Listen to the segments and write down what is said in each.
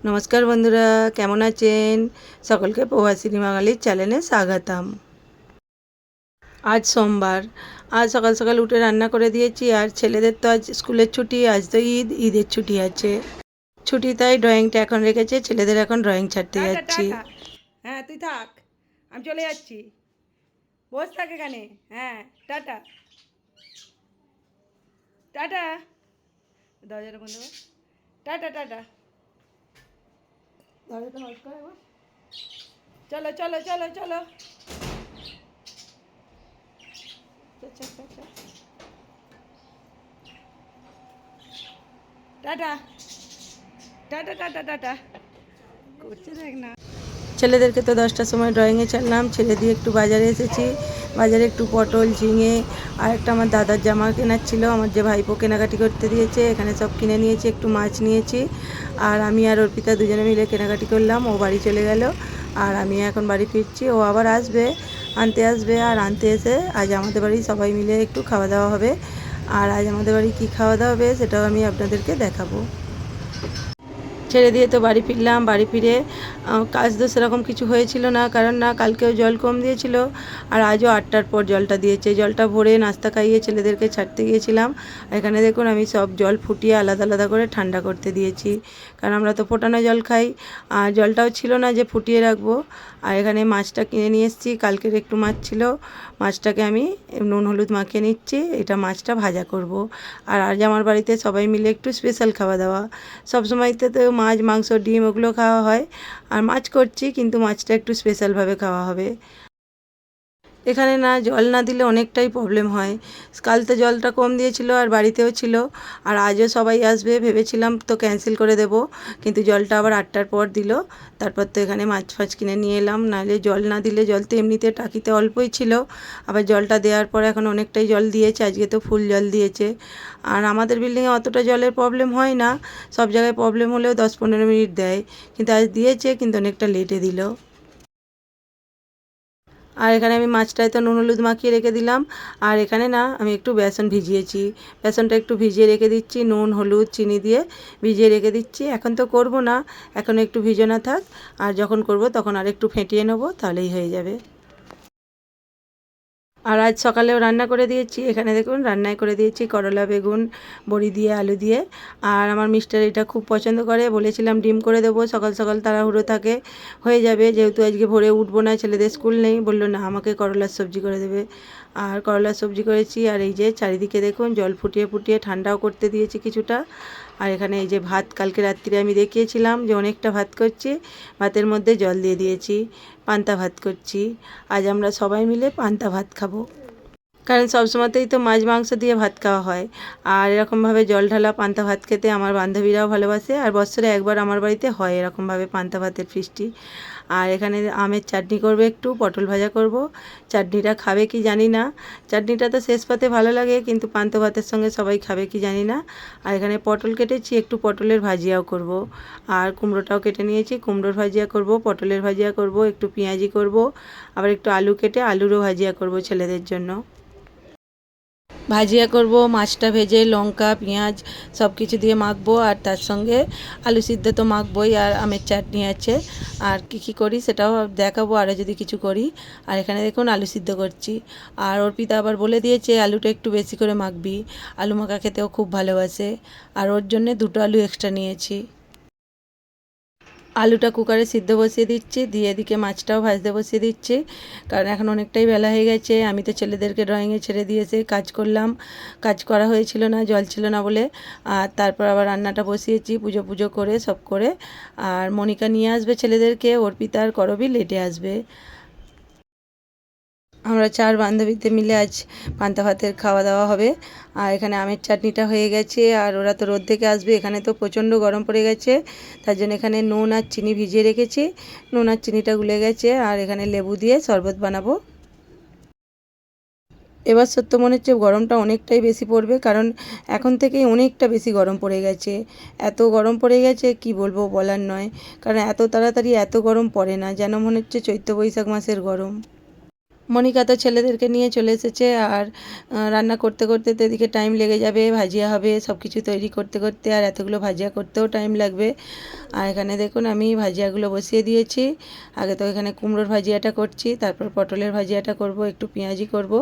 নমস্কার বন্ধুরা কেমন আছেন? সকলকে প্রবাসিনী বাঙালির চ্যানেলে স্বাগতম। আজ সোমবার আজ সকাল সকাল উঠে রান্না করে দিয়েছি আর ছেলেদের তো আজ স্কুলের ছুটি আজ তো ঈদ ঈদের ছুটি আছে। ছুটি তাই ড্রয়িংটা এখন রেখেছে ছেলেদের এখন ড্রয়িং ছাড়তে যাচ্ছি। হ্যাঁ তুই থাক আমি চলে যাচ্ছি। বস থাক এখানে হ্যাঁ টাটা। টাটা। দরজাটা বন্ধ টাটা টাটা। দরজাটা বন্ধ করে একবার। চলো চলো চলো চলো চল, চল, চল, চল। টাটা ছেলেদেরকে তো দশটার সময় ড্রয়িংয়ে ছাড়লাম, ছেলে দিয়ে একটু বাজারে এসেছি। বাজারে একটু পটল, ঝিঙে আর একটা আমার দাদার জামা কেনার ছিল, আমার যে ভাইপো কেনাকাটি করতে দিয়েছে, এখানে সব কিনে নিয়েছি, একটু মাছ নিয়েছি। আর আমি আর অর্পিতা দুজনে মিলে কেনাকাটি করলাম, ও বাড়ি চলে গেল, আর আমি এখন বাড়ি ফিরছি, ও আবার আসবে, আনতে আসবে, আর আনতে এসে আজ আমাদের বাড়ি সবাই মিলে একটু খাওয়া দাওয়া হবে। আর আজ আমাদের বাড়ি কী খাওয়া দাওয়া হবে সেটাও আমি আপনাদেরকে দেখাবো। ছেড়ে দিয়ে তো বাড়ি ফিরলাম, বাড়ি ফিরে কাজ তো সেরকম কিছু হয়েছিল না, কারণ না, কালকেও জল কম দিয়েছিল আর আজও আটটার পর জলটা দিয়েছে। জলটা ভরে নাস্তা খাইয়ে ছেলেদেরকে ছাড়তে গিয়েছিলাম। এখানে দেখুন, আমি সব জল ফুটিয়ে আলাদা আলাদা করে ঠান্ডা করতে দিয়েছি। কারণ আমরা তো ফোটানো জল খাই। আর জলটাও ছিল না যে ফুটিয়ে রাখব। আর এখানে মাছটা কিনে নিয়ে এসেছি। কালকের একটু মাছ ছিল। মাছটাকে আমি নুন, হলুদ মাখিয়ে নিচ্ছি। এটা মাছটা ভাজা করব। আর আজ আমার বাড়িতে সবাই মিলে একটু স্পেশাল খাওয়া দাওয়া। সবসময়তে তো মাছ, মাংস, ডিম ওগুলো খাওয়া হয়। আর মাছ করছি, কিন্তু মাছটা একটু স্পেশালভাবে খাওয়া হবে। এখানে না জল না দিলে অনেকটাই প্রবলেম হয়। কাল তো জলটা কম দিয়েছিল আর বাড়িতেও ছিল। আর আজও সবাই আসবে, ভেবেছিলাম তো ক্যান্সেল করে দেব। কিন্তু জলটা আবার আটটার পর দিল। তারপর তো এখানে মাছ ফাছ কিনে নিয়ে এলাম। নাহলে জল না দিলে জল তো এমনিতে টাকিতে অল্পই ছিল। আবার জলটা দেওয়ার পর এখন অনেকটাই জল দিয়েছে। আজকে তো ফুল জল দিয়েছে। আর আমাদের বিল্ডিংয়ে অতটা জলের প্রবলেম হয় না। সব জায়গায় প্রবলেম হলেও দশ পনেরো মিনিট দেয়। কিন্তু আজ দিয়েছে, কিন্তু অনেকটা লেটে দিল। আর এখানে আমি মাছটায় তো নুন, হলুদ মাখিয়ে রেখে দিলাম। আর এখানে না, আমি একটু বেসন ভিজিয়েছি। বেসনটা একটু ভিজিয়ে রেখে দিচ্ছি, নুন, হলুদ, চিনি দিয়ে ভিজিয়ে রেখে দিচ্ছি। এখন তো করব না, এখন একটু ভিজানো থাক। আর যখন করব তখন আর একটু ফেটিয়ে নেব, তাহলেই হয়ে যাবে। আর আজ সকালেও রান্না করে দিয়েছি। এখানে দেখুন, রান্নায় করে দিয়েছি করলা, বেগুন, বড়ি দিয়ে, আলু দিয়ে। আর আমার মিস্টার এটা খুব পছন্দ করে। বলেছিলাম ডিম করে দেবো, সকাল সকাল তাড়াহুড়ো থাকে, হয়ে যাবে। যেহেতু আজকে ভোরে উঠবো না, ছেলেদের স্কুল নেই, বলল, না, আমাকে করলার সবজি করে দেবে। আর করলার সবজি করেছি, আর এই যে চারিদিকে দেখুন, জল ফুটিয়ে ফুটিয়ে ঠান্ডাও করতে দিয়েছি কিছুটা। আর এখানে এই যে ভাত কালকে রাত্রিরে আমি দেখিয়েছিলাম যে অনেকটা ভাত করছি। ভাতের মধ্যে জল দিয়ে দিয়েছি, পান্তা ভাত করছি। আজ আমরা সবাই মিলে পান্তা ভাত খাব। কারণ সবসময়তেই তো মাছ মাংস দিয়ে ভাত খাওয়া হয়। আর এরকমভাবে জল ঢালা পান্তা ভাত খেতে আমার বান্ধবীরাও ভালোবাসে। আর বছরে একবার আমার বাড়িতে হয় এরকমভাবে পান্তা ভাতের ফিস্টি। আর এখানে আমের চাটনি করবে একটু, পটল ভাজা করব। চাটনিটা খাবে কি জানি না। চাটনিটা তো শেষ পাতে ভালো লাগে, কিন্তু পান্ত ভাতের সঙ্গে সবাই খাবে কি জানি না। আর এখানে পটল কেটেছি, একটু পটলের ভাজিয়াও করব। আর কুমড়োটাও কেটে নিয়েছি, কুমড়োর ভাজিয়া করব, পটলের ভাজিয়া করব, একটু পেঁয়াজি করব, আবার একটু আলু কেটে আলুরও ভাজিয়া করব ছেলেদের জন্য। ভাজিয়া করব, মাছটা ভেজে লঙ্কা, পেঁয়াজ সব কিছু দিয়ে মাখবো আর তার সঙ্গে আলু সিদ্ধ তো মাখবই আর আমের চাটনি আছে। আর কি কি করি সেটাও দেখাবো, আরও যদি কিছু করি। আর এখানে দেখুন আলু সিদ্ধ করছি। আর অর্পিতা আবার বলে দিয়েছে, আলুটা একটু বেশি করে মাখবি। আলু মাখা খেতেও খুব ভালোবাসে। আর ওর জন্যে দুটো আলু এক্সট্রা নিয়েছি। আলুটা কুকারে সিদ্ধ বসিয়ে দিচ্ছি, দিয়ে এদিকে মাছটাও ভাজতে বসিয়ে দিচ্ছি। কারণ এখন অনেকটাই বেলা হয়ে গেছে, আমি তো ছেলেদেরকে ড্রয়িংয়ে ছেড়ে দিয়েছে, কাজ করলাম। কাজ করা হয়েছিল না, জল ছিল না বলে। আর তারপর আবার রান্নাটা বসিয়েছি, পুজো পুজো করে সব করে। আর মনিকা নিয়ে আসবে ছেলেদেরকে অর্পিতার করবি লেটে আসবে। আমরা চার বান্ধবীতে মিলে আজ পান্তা ভাতের খাওয়া দাওয়া হবে। আর এখানে আমের চাটনিটা হয়ে গেছে, আর ওরা তো রোদ থেকে আসবে, এখানে তো প্রচণ্ড গরম পড়ে গেছে। তার জন্য এখানে নুন আর চিনি ভিজিয়ে রেখেছি। নুন আর চিনিটা গুলে গেছে, আর এখানে লেবু দিয়ে শরবত বানাবো। এবার সত্য মনে হচ্ছে গরমটা অনেকটাই বেশি পড়বে, কারণ এখন থেকেই অনেকটা বেশি গরম পড়ে গেছে। এত গরম পড়ে গেছে, কি বলব বলার নয়। কারণ এত তাড়াতাড়ি এত গরম পড়ে না, যেন মনে হচ্ছে চৈত্র বৈশাখ মাসের গরম। মনিকা তো ছেলেদেরকে নিয়ে চলে এসেছে আর রান্না করতে করতে তো এদিকে টাইম লেগে যাবে, ভাজিয়া হবে সব কিছু তৈরি করতে করতে আর এতগুলো ভাজিয়া করতেও টাইম লাগবে। আর এখানে দেখুন আমি ভাজিয়াগুলো বসিয়ে দিয়েছি। আগে তো এখানে কুমড়োর ভাজিয়াটা করছি, তারপর পটলের ভাজিয়াটা করব, একটু পেঁয়াজি করব।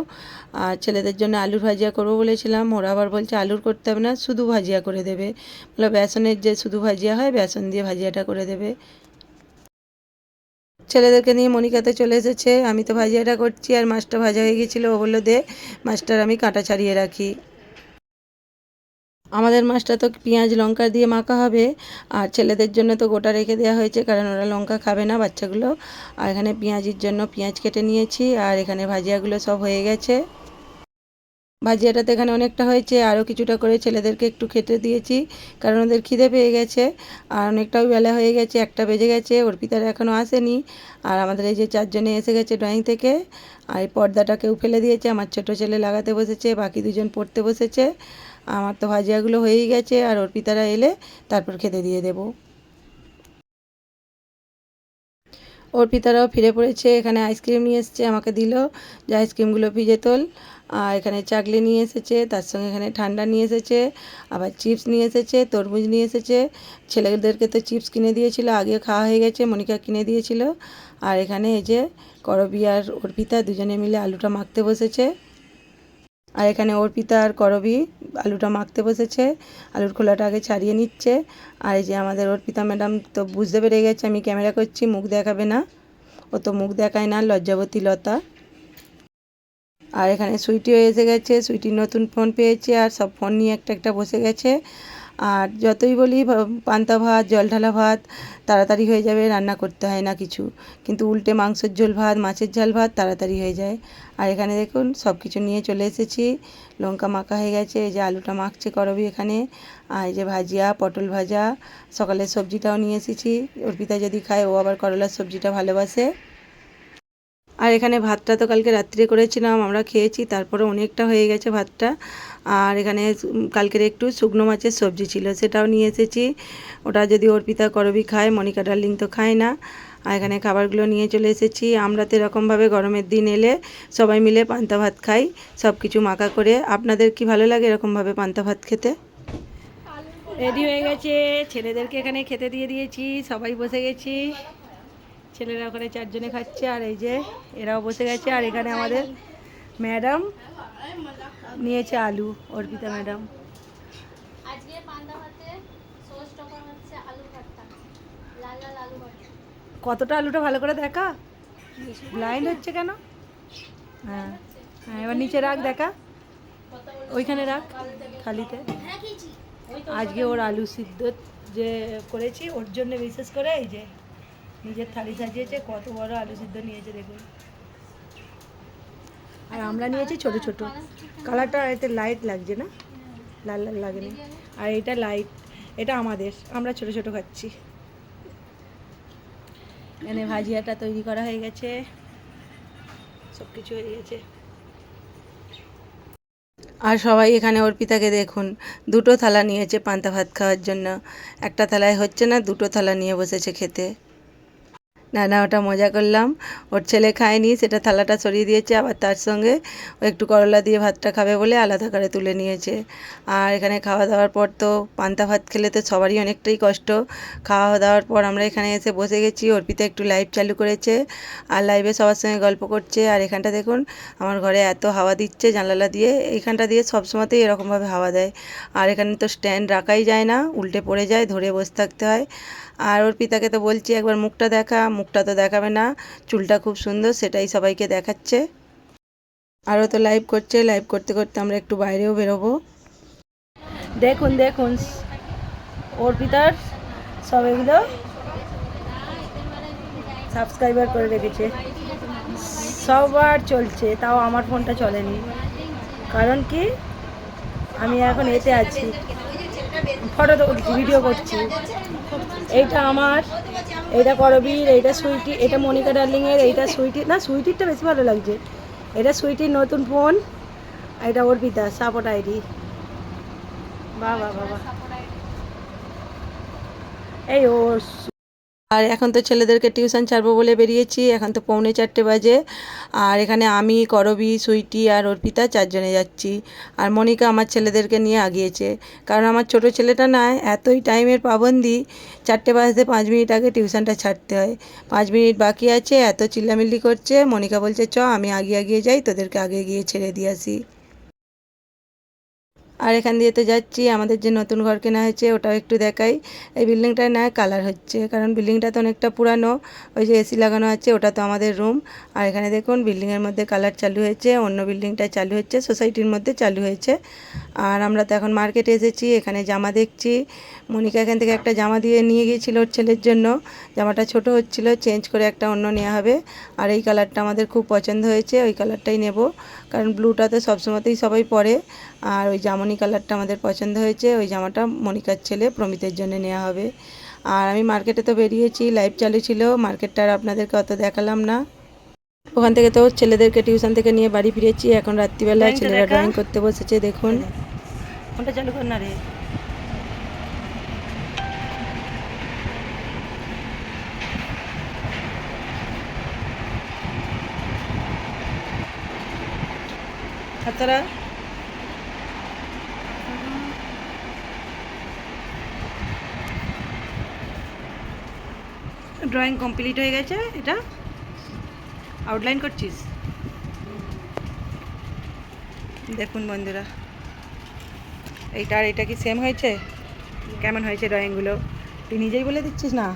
আর ছেলেদের জন্য আলুর ভাজিয়া করব বলেছিলাম, ওরা আবার বলছে আলুর করতে হবে না, শুধু ভাজিয়া করে দেবে। বলে বেসনের যে শুধু ভাজিয়া হয়, বেসন দিয়ে ভাজিয়াটা করে দেবে। ছেলেদেরকে নিয়ে মনিকাতে চলে এসেছে। আমি তো ভাজিয়াটা করছি আর মাছটা ভাজা হয়ে গেছিল। ও বলল, দে, মাছটার আমি কাঁটা ছাড়িয়ে রাখি। আমাদের মাছটা তো পেঁয়াজ, লঙ্কা দিয়ে মাখা হবে। আর ছেলেদের জন্য তো গোটা রেখে দেওয়া হয়েছে, কারণ ওরা লঙ্কা খাবে না বাচ্চাগুলো। আর এখানে পেঁয়াজির জন্য পেঁয়াজ কেটে নিয়েছি, আর এখানে ভাজিয়াগুলো সব হয়ে গেছে। ভাজিয়াটাতে এখানে অনেকটা হয়েছে, আরও কিছুটা করে ছেলেদেরকে একটু খেতে দিয়েছি, কারণ ওদের খিদে পেয়ে গেছে, আর অনেকটাও বেলা হয়ে গেছে, একটা বেজে গেছে অর্পিতারা এখনও আসেনি, আর আমাদের এই যে চারজনে এসে গেছে ড্রয়িং থেকে, আর এই পর্দাটাকেও ফেলে দিয়েছে, আমার ছোট ছেলে লাগাতে বসেছে, বাকি দুজন পড়তে বসেছে, আমার তো ভাজিয়াগুলো হয়েই গেছে, আর অর্পিতারা এলে তারপর খেতে দিয়ে দেবো। অর্পিতারাও ফিরে পড়েছে, এখানে আইসক্রিম নিয়ে এসেছে, আমাকে দিল, যে আইসক্রিমগুলো ভিজে তোল আর এখানে চাকলি নিয়ে এসেছে, তার সঙ্গে এখানে ঠান্ডা নিয়ে এসেছে, আবার চিপস নিয়ে এসেছে, তরমুজ নিয়ে এসেছে। ছেলেদেরকে তো চিপস কিনে দিয়েছিল, আগে খাওয়া হয়ে গেছে, মনিকা কিনে দিয়েছিল। আর এখানে এই যে করবি আর অর্পিতা দুজনে মিলে আলুটা মাখতে বসেছে। আর এখানে অর্পিতা আর করবি আলুটা মাখতে বসেছে, আলুর খোলাটা আগে ছাড়িয়ে নিচ্ছে। আর এই যে আমাদের অর্পিতা ম্যাডাম তো বুঝতে পেরে গেছে, আমি ক্যামেরা করছি, মুখ দেখাবে না। ও তো মুখ দেখায় না, লজ্জাবতী লতা। আর এখানে সুইটিও এসে গেছে, সুইটির নতুন ফোন পেয়েছে আর সব ফোন নিয়ে একটা একটা বসে গেছে। আর যতই বলি পান্তা ভাত, জল ঢালা ভাত, তাড়াতাড়ি হয়ে যাবে, রান্না করতে হয় না কিছু। কিন্তু উল্টে মাংসের ঝোল ভাত, মাছের ঝাল ভাত, তাড়াতাড়ি হয়ে যায়। আর এখানে দেখুন, সব কিছু নিয়ে চলে এসেছি। লঙ্কা মাখা হয়ে গেছে, এই যে আলুটা মাখছে করবি এখানে। আর এই যে ভাজিয়া, পটল ভাজা, সকালের সবজিটাও নিয়ে এসেছি। অর্পিতা যদি খায়, ও আবার করলার সবজিটা ভালোবাসে। আর এখানে ভাতটা তো কালকে রাত্রে করেছিলাম, আমরা খেয়েছি, তারপরে অনেকটা হয়ে গেছে ভাতটা। আর এখানে কালকের একটু শুকনো মাছের সবজি ছিল, সেটাও নিয়ে এসেছি। ওটা যদি অর্পিতা করবি খায়, মনিকা ডার্লিং তো খায় না। আর এখানে খাবারগুলো নিয়ে চলে এসেছি। আমরা তো এরকমভাবে গরমের দিন এলে সবাই মিলে পান্তা ভাত খাই সব কিছু মাখা করে। আপনাদের কি ভালো লাগে এরকমভাবে পান্তা ভাত খেতে? রেডি হয়ে গেছে, ছেলেদেরকে এখানে খেতে দিয়ে দিয়েছি, সবাই বসে গেছি। ছেলেরা ওখানে চারজনে খাচ্ছে আর এই যে এরাও বসে গেছে আর এখানে আমাদের ম্যাডাম নিয়েছে আলু অর্পিতা ম্যাডাম। কতটা আলুটা ভালো করে দেখা? ব্লাইন্ড হচ্ছে কেন? হ্যাঁ হ্যাঁ এবার নিচে রাখ দেখা। ওইখানে রাখ খালিতে আজকে ওর আলু সিদ্ধ যে করেছি ওর জন্য বিশেষ করে এই যে নিজের থালি সাজিয়েছে, কত বড় আলু সিদ্ধ নিয়েছে দেখুন। আর আমরা নিয়েছি ছোট ছোট। কালারটা এতে লাইট লাগছে না? লাল লাল লাগেনি। আর এটা লাইট এটা আমাদের, আমরা ছোট ছোট খাচ্ছি। এখানে ভাজিয়াটা তৈরি করা হয়ে গেছে। সব কিছু হয়ে গেছে। আর সবাই এখানে অর্পিতাকে দেখুন, দুটো থালা নিয়েছে পান্তা ভাত খাওয়ার জন্য। একটা থালায় হচ্ছে না, দুটো থালা নিয়ে বসেছে খেতে। না না ওটা মজা করলাম। ওর ছেলে খায়নি, সেটা থালাটা সরিয়ে দিয়েছে, আবার তার সঙ্গে একটু করলা দিয়ে ভাতটা খাবে বলে আলাদা করে তুলে নিয়েছে। আর এখানে খাওয়া দাওয়ার পর তো পান্তা ভাত খেলে তো সবারই অনেকটাই কষ্ট। খাওয়া দাওয়ার পর আমরা এখানে এসে বসে গেছি, অর্পিতা একটু লাইভ চালু করেছে আর লাইভে সবার সঙ্গে গল্প করছে। আর এখানটা দেখুন, আমার ঘরে এত হাওয়া দিচ্ছে জানালা দিয়ে এইখানটা দিয়ে সবসময়তেই এরকমভাবে হাওয়া দেয়। আর এখানে তো স্ট্যান্ড রাখাই যায় না, উল্টে পড়ে যায়, ধরে বসে থাকতে হয়। আর ওর পিতাকে তো বলছি, একবার মুখটা দেখা, মুখটা তো দেখাবে না। চুলটা খুব সুন্দর, সেটাই সবাইকে দেখাচ্ছে। আরও তো লাইভ করছে লাইভ করতে করতে আমরা একটু বাইরেও বেরোবো। দেখুন দেখুন অর্পিতার সব এগুলো সাবস্ক্রাইবার করে রেখেছে। সবার চলছে, তাও আমার ফোনটা চলেনি। কারণ কি? আমি এখন এতে আছি। ফটো তো ভিডিও করছি। এইটা আমার, এইটা করবির, এইটা সুইটি, এটা মনিকা ডার্লিংয়ের, এইটা সুইটি, না, সুইটিরটা বেশি ভালো লাগছে। এটা সুইটির নতুন ফোন এটা অর্পিতা সাপোর্ট আইডি বাবা বাবা। এই ও আর এখন তো ছেলেদেরকে টিউশন ছাড়বো বলে বেরিয়েছি। এখন তো পৌনে চারটে বাজে। আর এখানে আমি, করবি, সুইটি আর অর্পিতা চারজনে যাচ্ছি। আর মনিকা আমার ছেলেদেরকে নিয়ে আগিয়েছে। কারণ আমার ছোট ছেলেটা না এতই টাইমের পাবন্দি, চারটে বাজতে পাঁচ মিনিট আগে টিউশনটা ছাড়তে হয়। পাঁচ মিনিট বাকি আছে, এত চিল্লামিল্লি করছে। মনিকা বলছে, চ, আমি আগে আগিয়ে যাই, তোদেরকে আগে গিয়ে ছেড়ে দিয়ে আসি। আর এখান দিয়ে তো যাচ্ছি, আমাদের যে নতুন ঘর কেনা হয়েছে ওটাও একটু দেখাই। এই বিল্ডিংটায় না কালার হচ্ছে, কারণ বিল্ডিংটা তো অনেকটা পুরানো, ওই যে এসি লাগানো আছে, ওটা তো আমাদের রুম। আর এখানে দেখুন, বিল্ডিংয়ের মধ্যে কালার চালু হয়েছে, অন্য বিল্ডিংটায় চালু হচ্ছে, সোসাইটির মধ্যে চালু হয়েছে। আর আমরা তো এখন মার্কেটে এসেছি, এখানে জামা দেখছি মনিকা এখান থেকে একটা জামা দিয়ে নিয়ে গিয়েছিল ওর ছেলের জন্য। জামাটা ছোট হচ্ছিল চেঞ্জ করে একটা অন্য নেওয়া হবে। আর এই কালারটা আমাদের খুব পছন্দ হয়েছে ওই কালারটাই নেব। কারণ ব্লুটা তো সবসময়তেই সবাই পরে। আর ওই জামনি কালারটা আমাদের পছন্দ হয়েছে ওই জামাটা মনিকার ছেলে প্রমিতের জন্য নেওয়া হবে। আর আমি মার্কেটে তো বেরিয়েছি লাইভ চালু ছিল মার্কেটটা আর আপনাদেরকে অত দেখালাম না। ওখান থেকে তো ছেলেদেরকে টিউশন থেকে নিয়ে বাড়ি ফিরেছি এখন রাত্রিবেলা ছেলেরা ড্রয়িং করতে বসেছে দেখুন। ফোনটা চালু কর না রে? হাতরা ড্রয়িং কমপ্লিট হয়ে গেছে, এটা? আউটলাইন করছিস? দেখুন বন্ধুরা, এইটা আর এটা কি সেম হয়েছে? কেমন হয়েছে ড্রয়িংগুলো তুই নিজেই বলে দিচ্ছিস না?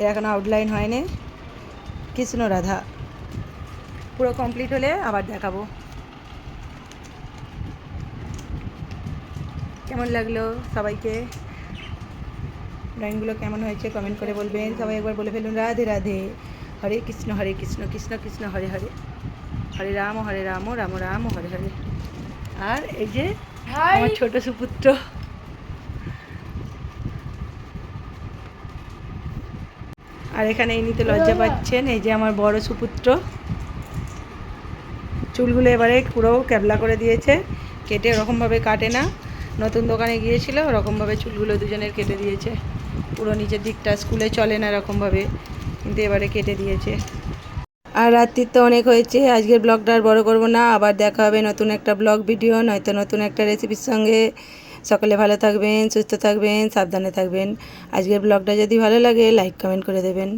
এর এখন আউটলাইন হয়নি। কৃষ্ণ রাধা পুরো কমপ্লিট হলে আবার দেখাবো। কেমন লাগল সবাইকে? ড্রয়িংগুলো কেমন হয়েছে কমেন্ট করে বলবেন। সবাই একবার বলে ফেলুন রাধে রাধে। হরে কৃষ্ণ হরে কৃষ্ণ কৃষ্ণ কৃষ্ণ হরে হরে। হরে রাম হরে রাম রাম রাম হরে হরে। আর এই যে আমার ছোট সুপুত্র। আর এখানে ইনি তো লজ্জা পাচ্ছেন এই যে আমার বড় সুপুত্র। চুলগুলো এবারে পুরো ক্যাবলা করে দিয়েছে কেটে ওরকমভাবে কাটে না। নতুন দোকানে গিয়েছিল, ওরকমভাবে চুলগুলো দুজনের কেটে দিয়েছে। পুরো নিচের দিকটা স্কুলে চলে না এরকমভাবে, কিন্তু এবারে কেটে দিয়েছে। আর রাত্রির তো অনেক হয়েছে, আজকের ব্লগটা আর বড় করব না, আবার দেখা হবে নতুন একটা ব্লগ ভিডিও, নয়তো নতুন একটা রেসিপির সঙ্গে। সকলে ভালো থাকবেন, সুস্থ থাকবেন, সাবধানে থাকবেন। আজকের ব্লগটা যদি ভালো লাগে, লাইক, কমেন্ট করে দেবেন।